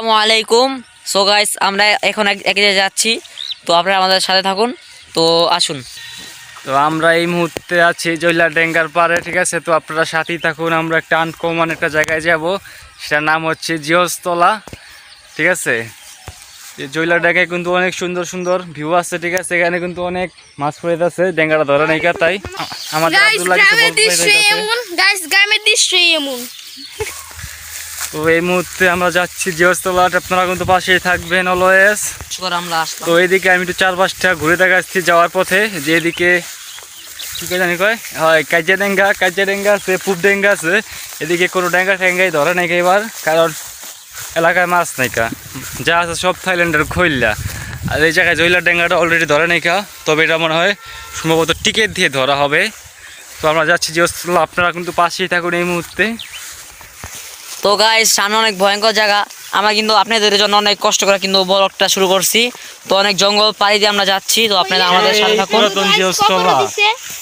আসসালামু আলাইকুম। So guys আমরা এখন এক এক জায়গায় যাচ্ছি। তো আপনারা আমাদের সাথে থাকুন। তো আসুন। তো আমরা এই মুহূর্তে আছি জৈলা ডেঙ্গার পাড়ে ঠিক আছে? তো আপনারা সাথেই থাকুন। আমরা একটা আনকমন একটা জায়গায় যাব। সেটার নাম হচ্ছে জিওসতলা ঠিক আছে? জৈলা ডেঙ্গায় কিন্তু অনেক সুন্দর সুন্দর ভিউ আছে ঠিক আছে? এখানে কিন্তু অনেক মাছ পড়ে আছে। ডেঙ্গাটা ধরে নাই তাই? আমাদের গাইস গ্রামের দৃশ্য এমন গাইস গ্রামের দৃশ্য এমন তো এই মুহূর্তে আমরা যাচ্ছি জিওসতলা আপনারা কিন্তু পাশেই থাকবেন অলওয়েজ। তো এইদিকে আমি একটু চার পাঁচটা ঘুরে দেখাচ্ছি যাওয়ার পথে। যে এদিকে কি করে জানি কয়? হয় কাজা ডেঙ্গা কাজা ডেঙ্গা আছে পুব ডেঙ্গা আছে। এদিকে কোনো ডেঙ্গা ঠেঙ্গাই ধরে নাই এবার কারণ এলাকায় মাছ নাই কা। যা আছে সব থাইল্যান্ডের খৈল্লা আর এই জায়গায় জৈলা ডেঙ্গাটা অলরেডি ধরে নাই কা। তবে এটা মনে হয় সম্ভবত টিকিট দিয়ে ধরা হবে। তো আমরা যাচ্ছি যে আপনারা কিন্তু পাশেই থাকুন এই মুহূর্তে। তো গাইস সামনে অনেক ভয়ঙ্কর জায়গা। আমরা কিন্তু আপনাদের জন্য অনেক কষ্ট করে কিন্তু ব্লগটা শুরু করছি। তো অনেক জঙ্গল পাড়ি দিয়ে আমরা যাচ্ছি। তো আপনারা আমাদের সাথে থাকুন।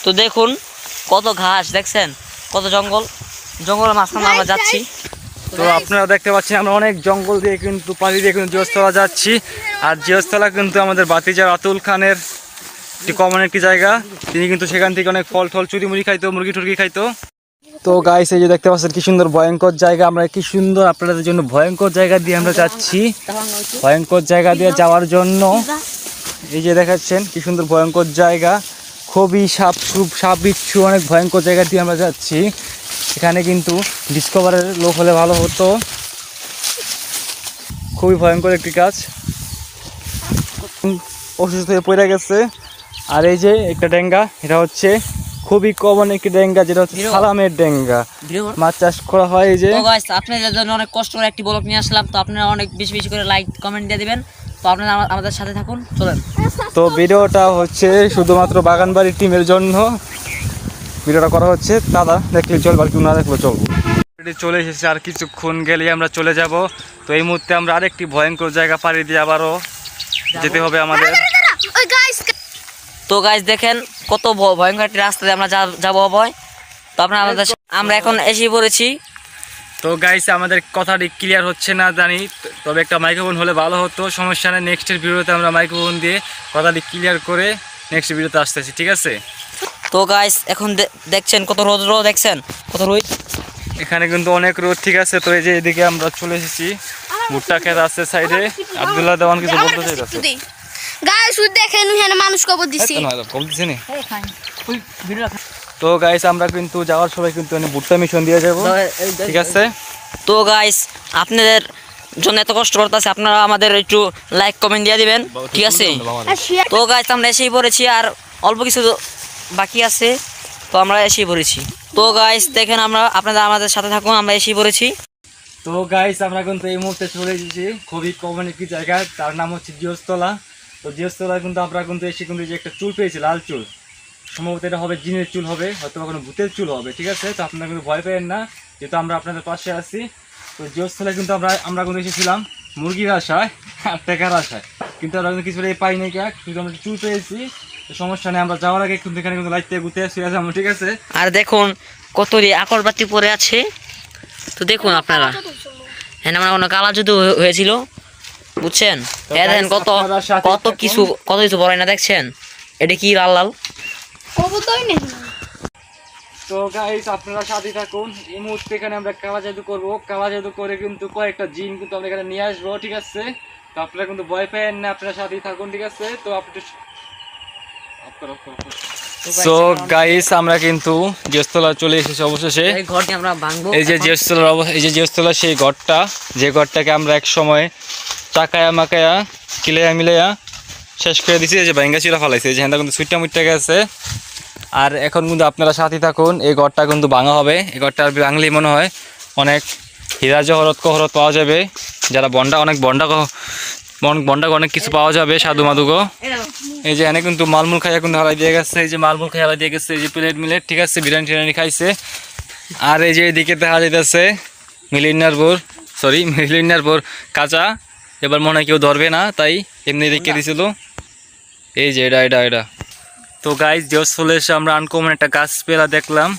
তো দেখুন কত ঘাস দেখছেন? কত জঙ্গল। জঙ্গলের মাঝখানে আমরা যাচ্ছি। তো আপনারা দেখতে পাচ্ছেন আমরা অনেক জঙ্গল দিয়ে কিন্তু পানি দিয়ে কিন্তু জিওস্তলা যাচ্ছি। আর জিওস্তলা কিন্তু আমাদের বাতিজার আতুল খানের একটি কমন একটি জায়গা। তিনি কিন্তু সেখান থেকে অনেক ফল টল চুরি মুড়ি খাইতো মুরগি টুরগি খাইতো। তো গাইস এই যে দেখতে পাচ্ছেন কি সুন্দর ভয়ঙ্কর জায়গা। আমরা কি সুন্দর আপনাদের জন্য ভয়ঙ্কর জায়গা দিয়ে আমরা যাচ্ছি। ভয়ঙ্কর জায়গা দিয়ে যাওয়ার জন্য। এই যে দেখাচ্ছেন কি সুন্দর ভয়ঙ্কর জায়গা। খুবই সাপ সুপ সাপ বিচ্ছু অনেক ভয়ঙ্কর জায়গা দিয়ে আমরা যাচ্ছি। এখানে কিন্তু ডিসকভারের লোক হলে ভালো হতো। খুবই ভয়ঙ্কর একটি কাজ। অসুস্থ হয়ে পড়ে গেছে। আর এই যে একটা ডেঙ্গা, এটা হচ্ছে খুবই কমন একটি ডেঙ্গা যেটা হচ্ছে। সালামের ডেঙ্গা। মাছ চাষ করা হয় যে। আপনাদের জন্য অনেক কষ্ট করে একটি ব্লগ নিয়ে আসলাম। তো আপনারা অনেক বেশি বেশি করে লাইক কমেন্ট দিয়ে দিবেন। তো আপনারা আমাদের সাথে থাকুন চলেন। তো ভিডিওটা হচ্ছে শুধুমাত্র বাগানবাড়ির টিমের জন্য। ভিডিওটা করা হচ্ছে। দাদা দেখলে চলবো আর কি না দেখলে চলবো চলে এসেছে আর কিছুক্ষণ গেলেই আমরা চলে যাব। তো এই মুহূর্তে আমরা আরেকটি ভয়ঙ্কর জায়গা পাড়ি দিয়ে আবারও যেতে হবে আমাদের। তো গাইস দেখেন কত ভয়ঙ্কর একটি রাস্তা দিয়ে আমরা যা- যাব ভয় তো আপনারা আমাদের আমরা এখন এসে পড়েছি। তো গাইস আমাদের কথাটি ক্লিয়ার হচ্ছে না জানি। তবে একটা মাইক্রোফোন হলে ভালো হতো। সমস্যা নেই নেক্সটের ভিডিওতে আমরা মাইক্রোফোন দিয়ে কথাটি ক্লিয়ার করে নেক্সট ভিডিওতে আসতেছি ঠিক আছে? তো গাইস এখন দেখছেন কত রোদ রোদ দেখছেন? কত রোদ? এখানে কিন্তু অনেক রোদ ঠিক আছে? তো এই যে এদিকে আমরা চলে এসেছি। ভুট্টা খেত আছে সাইডে আব্দুল্লাহ দেওয়ান কিছু বলতে চাইতেছে। গাইস শুধু দেখেন এখানে মানুষ কবর দিছে। বলতেছি নি? তো গাইস আমরা কিন্তু যাওয়ার সময় কিন্তু ভুট্টা মিশন দিয়ে যাব। ঠিক আছে? তো গাইস আপনাদের জন্য এত কষ্ট করতেছে আপনারা আমাদের একটু লাইক কমেন্ট দিয়ে দিবেন। ঠিক আছে? তো গাইস আমরা এসেই পড়েছি আর অল্প কিছু বাকি আছে। তো আমরা এসেই পড়েছি। তো গাইস দেখেন আমরা আপনারা আমাদের সাথে থাকুন আমরা এসেই পড়েছি। তো গাইস আমরা কিন্তু এই মুহূর্তে চলে এসেছি। খুবই কমন একটি জায়গা তার নাম হচ্ছে জিওস্তলা তো জিওস্তলা কিন্তু আমরা কিন্তু এসে কিন্তু যে একটা চুল পেয়েছি লাল চুল। সম্ভবত এটা হবে জিনের চুল হবে হয়তো বা কোনো ভূতের চুল হবে ঠিক আছে? তো আপনারা কিন্তু ভয় পেয়েন না যেহেতু আমরা আপনাদের পাশে আছি। তো জিওস্তলায় কিন্তু আমরা আমরা কিন্তু এসেছিলাম মুরগির আশায় আর টাকার আশায়। কিন্তু আমরা কিন্তু কিছু পাই নাই কে কিন্তু আমরা চুল পেয়েছি। সমস্যা নেই আমরা যাওয়ার আগে কিন্তু এখানে কিন্তু লাইট থেকে ঘুরতে আসছি আমরা ঠিক আছে? আর দেখুন কত আকরবাতি পরে আছে। তো দেখুন আপনারা। হ্যাঁ আমার কোনো কালা যুদ্ধ হয়ে- হয়েছিল বুঝছেন? তো হ্যাঁ দেখেন কত কত কিছু কত কিছু পরে না দেখছেন? এটা কি লাল লাল? কবর তোই নেই। তো গাইস আপনারা সাথে থাকুন। এই মুহূর্তে এখানে আমরা কালা জাদু করব। কালা জাদু করে কিন্তু কয়েকটা জিন কিন্তু আমরা এখানে নিয়ে আসব ঠিক আছে? তো আপনারা কিন্তু ভয় পেয়েন না আপনারা সাথেই থাকুন ঠিক আছে? তো আপনি সো গাইস আমরা কিন্তু জিয়স্তলা চলে এসেছি অবশেষে। এই আমরা এই যে এখন। জিয়স্তলার এই যে জিয়স্তলা সেই ঘরটা যে ঘরটাকে আমরা এক সময় টাকায়া মাকায়া, কিলাইয়া মিলাইয়া শেষ করে দিছি। এই যে ভাঙ্গা চিরা ফেলাইছে, এই যে হ্যাঁ কিন্তু সুইটটা মুইটটা গেছে আর এখন কিন্তু আপনারা সাথে থাকুন, এই ঘরটা কিন্তু ভাঙা হবে। এই ঘরটা ভাঙলেই মনে হয় অনেক হীরা জহরত কহরত পাওয়া যাবে। যারা বন্ডা, অনেক বন্ডা বন্ডা অনেক কিছু পাওয়া যাবে, সাধু মাধুগো এই যে এনে কিন্তু মালমুল খাইয়া কিন্তু হারাই দিয়ে গেছে। এই যে মালমুল খাই হারাই দিয়ে গেছে, এই যে প্লেট মিলেট, ঠিক আছে, বিরিয়ানি টিরিয়ানি খাইছে। আর এই যে এদিকে দেখা যাইতেছে মিলিনার বোর সরি মিলিনার বোর কাঁচা। এবার মনে হয় কেউ ধরবে না তাই এমনি রেখে দিছিল। এই যে এটা এটা এটা। তো গাইজ জোস চলে এসে আমরা আনকমন একটা গাছ পেলা দেখলাম।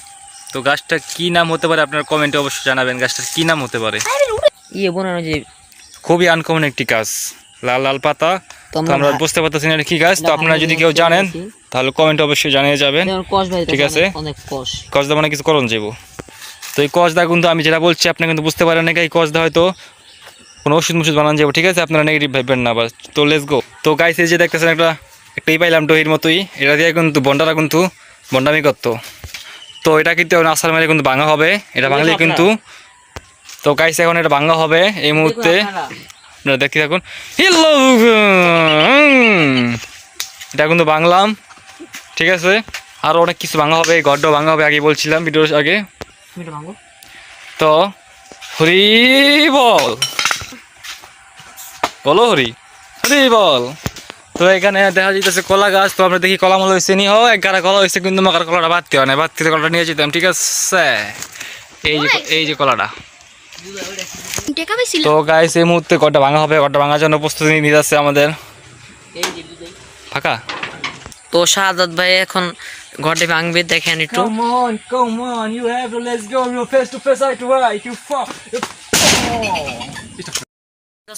তো গাছটা কি নাম হতে পারে আপনার কমেন্টে অবশ্যই জানাবেন গাছটার কি নাম হতে পারে। ইয়ে বোনানো যে খুবই আনকমন একটি গাছ লাল লাল পাতা। তো আমরা বুঝতে পারতেছি না কি গাছ তো আপনারা যদি কেউ জানেন তাহলে কমেন্ট অবশ্যই জানিয়ে যাবেন। ঠিক আছে। অনেক কষ। কস দা মানে কিছু করণ যাব তো এই কস কিন্তু আমি যেটা বলছি আপনি কিন্তু বুঝতে পারেন না এই কস হয়তো কোনো ওষুধ মুষুধ বানান যাব ঠিক আছে? আপনারা নেগেটিভ ভাববেন না বাস। তো লেস গো তো গাইস এই যে দেখতেছেন একটা একটাই পাইলাম ডহির মতোই। এটা দিয়ে কিন্তু বন্ডারা কিন্তু বন্ডামি করতো। তো এটা কিন্তু আসার মেরে কিন্তু ভাঙা হবে। এটা ভাঙলে কিন্তু তো গাইস এখন এটা ভাঙা হবে এই মুহূর্তে। আপনারা। দেখতে থাকুন। হ্যালো এটা কিন্তু বাংলাম ঠিক আছে? আরও অনেক কিছু ভাঙা হবে গড্ড ভাঙা হবে আগে বলছিলাম ভিডিওর আগে। তো হরি বল। বলো হরি। হরি, বল। তো এখানে দেখা যাইতেছে কলা গাছ, তো আমরা দেখি কলা মলা হয়েছে নি। হোক এক গাড়া কলা হয়েছে কিন্তু মাকার কলাটা বাড়তে হয় না বাড়তে কলাটা নিয়ে যেতাম, ঠিক আছে? এই যে এই যে কলাটা। তো গাইস এই মুহূর্তে গড্ডা ভাঙা হবে। গড্ডা ভাঙার জন্য প্রস্তুতি নিয়ে যাচ্ছে আমাদের। ফাঁকা? তো শাহাদ ভাই এখন ঘরটি ভাঙবে, দেখেন একটু।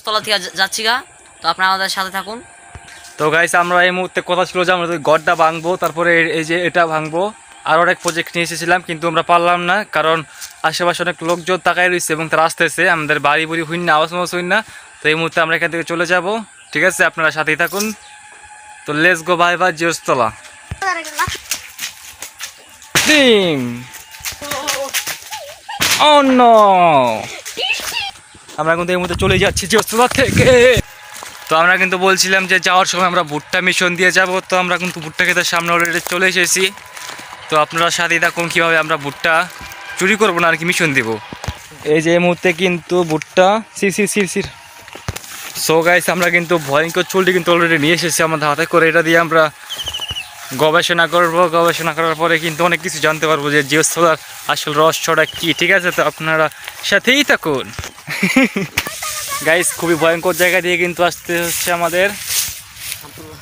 তলা থেকে যাচ্ছি গা। তো আপনারা আমাদের সাথে থাকুন। তো গাইস আমরা এই মুহূর্তে কথা ছিল যে আমরা তো গড্ডা ভাঙবো, তারপরে এই- যে এটা ভাঙবো। আর অনেক প্রজেক্ট নিয়ে এসেছিলাম, কিন্তু আমরা পারলাম না, কারণ আশেপাশে অনেক লোকজন তাকায় রয়েছে এবং তারা আসতেছে। আমাদের বাড়ি বুড়ি হইন না, আওয়াজ মাওয়াজ হইন না। তো এই মুহূর্তে আমরা এখান থেকে চলে যাব। ঠিক আছে, আপনারা সাথেই থাকুন। তো লেস গো বাই বাই জিওস্তলা ডিম ও নো আমরা কিন্তু এই মুহূর্তে চলে যাচ্ছি জিওস্তলা থেকে। তো আমরা কিন্তু বলছিলাম যে যাওয়ার সময় আমরা ভুট্টা মিশন দিয়ে যাব, তো আমরা কিন্তু ভুট্টা খেতে সামনে অলরেডি চলে এসেছি। তো আপনারা সাথে দেখুন কীভাবে আমরা ভুট্টা চুরি করব না আর কি মিশন দেব। এই যে এই মুহূর্তে কিন্তু ভুট্টা, সির সির সির সির। সো গাইস আমরা কিন্তু ভয়ঙ্কর চুলটি কিন্তু অলরেডি নিয়ে এসেছি, আমাদের হাতে করে এটা দিয়ে আমরা গবেষণা করব। গবেষণা করার পরে কিন্তু অনেক কিছু জানতে পারব যে জিওস্থলার আসল রহস্যটা কী, ঠিক আছে? তো আপনারা সাথেই থাকুন। গাইস খুবই ভয়ঙ্কর জায়গা দিয়ে কিন্তু আসতে হচ্ছে আমাদের।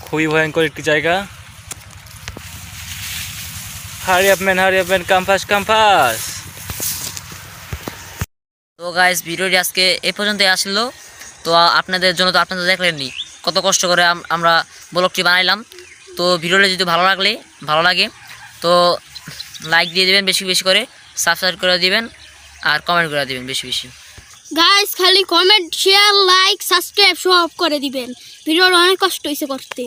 খুবই ভয়ঙ্কর একটি জায়গা। Hurry up man hurry up man campus তো গাইস ভিডিওটি আজকে এ পর্যন্তই আসলো। তো আপনাদের জন্য তো আপনারা দেখলেননি কত কষ্ট করে আমরা ব্লগটি বানাইলাম। তো ভিডিওটা যদি ভালো লাগলে, ভালো লাগে, তো লাইক দিয়ে দিবেন বেশি বেশি করে সাবস্ক্রাইব করে দিবেন, আর কমেন্ট করে দিবেন বেশি বেশি। গাইস খালি কমেন্ট শেয়ার লাইক সাবস্ক্রাইব সব করে দিবেন। ভিডিওর অনেক কষ্ট হয়েছে করতে।